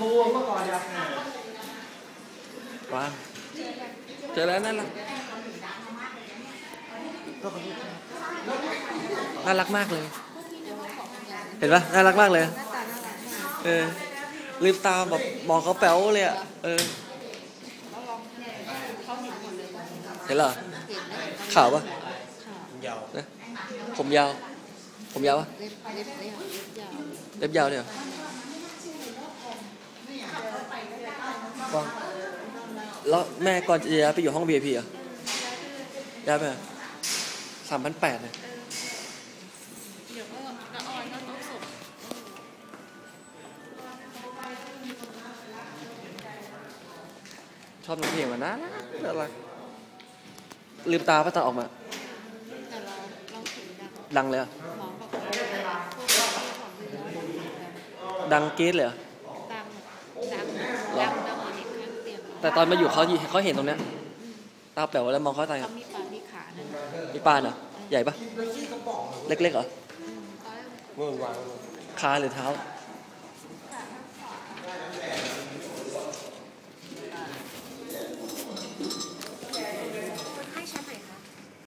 บูเมื่อก่อนเนี่ยว้างเจอแล้วน่ารักน่ารักมากเลย เห็นปะน่ารักมากเลย เออลืมตาแบบมองเขาแป๋วเลยอะ เออเห็นเหรอขาวปะยาวนะผมยาว ผมยาวปะเล็บเล็บเล็บยาวเล็บยาวเนี่ย เหรอฟังแล้วแม่ก่อนจะย้ายไปอยู่ห้อง VIP เหรอะย้ายไปสามพันแปดเลยเดี๋ยวก็ละออนก็ต้องส่งชอบน้องเพลงมันนะน่ารักลืมตาปะตอนออกมา แต่เราเราถึงดังดังเลยเหรอหมอบอกว่าพวกที่ของเรือ ดังกรี๊ดเลยเหรอ ดังดังดังดังเห็นข้างเตียง แต่ตอนมาอยู่เขาเขาเห็นตรงเนี้ยตาแป๋วแล้วมองเขาตาเขามีปลาที่ขานั่นมีปานเหรอใหญ่ปะเล็กๆเหรอตอนแรกเมื่อวานขาหรือเท้าเ